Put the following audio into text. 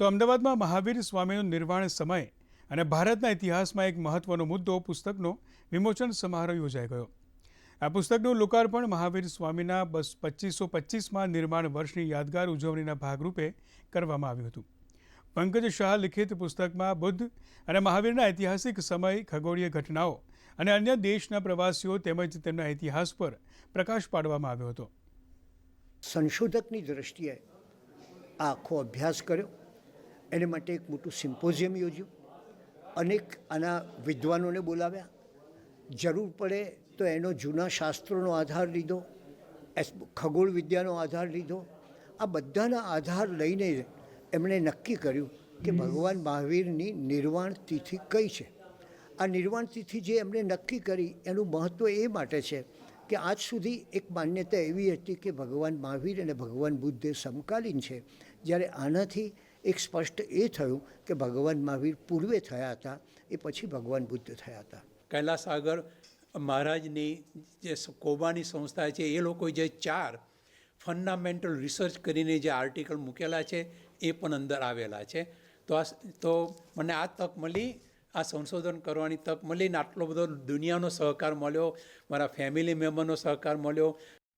તો અમદાવાદમાં મહાવીર સ્વામીનું નિર્વાણ સમય અને ભારતના ઇતિહાસમાં એક મહત્વનો મુદ્દો પુસ્તકનો વિમોચન સમારોહ યોજાઈ ગયો. આ પુસ્તકનું લોકાર્પણ મહાવીર સ્વામીના બસ પચીસો પચીસમાં નિર્માણ વર્ષની યાદગાર ઉજવણીના ભાગરૂપે કરવામાં આવ્યું હતું. પંકજ શાહ લિખિત પુસ્તકમાં બુદ્ધ અને મહાવીરના ઐતિહાસિક સમય, ખગોળીય ઘટનાઓ અને અન્ય દેશના પ્રવાસીઓ તેમજ તેમના ઇતિહાસ પર પ્રકાશ પાડવામાં આવ્યો હતો. સંશોધકની દ્રષ્ટિએ આખો અભ્યાસ કર્યો. એને માટે એક મોટું સિમ્પોઝિયમ યોજ્યું. અનેક આના વિદ્વાનોને બોલાવ્યા. જરૂર પડે તો એનો જૂના શાસ્ત્રોનો આધાર લીધો ખગોળ વિદ્યાનો આધાર લીધો. આ બધાના આધાર લઈને એમણે નક્કી કર્યું કે ભગવાન મહાવીરની નિર્વાણ તિથિ કઈ છે. આ નિર્વાણ તિથિ જે એમણે નક્કી કરી એનું મહત્ત્વ એ માટે છે કે આજ સુધી એક માન્યતા એવી હતી કે ભગવાન મહાવીર અને ભગવાન બુદ્ધે સમકાલીન છે. જ્યારે આનાથી એક સ્પષ્ટ એ થયું કે ભગવાન મહાવીર પૂર્વે થયા હતા, એ પછી ભગવાન બુદ્ધ થયા હતા. કૈલાસ આગળ મહારાજની જે કોબાની સંસ્થા છે, એ લોકો જે ચાર ફંડામેન્ટલ રિસર્ચ કરીને જે આર્ટિકલ મૂકેલા છે, એ પણ અંદર આવેલા છે. તો આ તો મને આ તક મળી, આ સંશોધન કરવાની તક મળીને આટલો બધો દુનિયાનો સહકાર મળ્યો, મારા ફેમિલી મેમ્બરનો સહકાર મળ્યો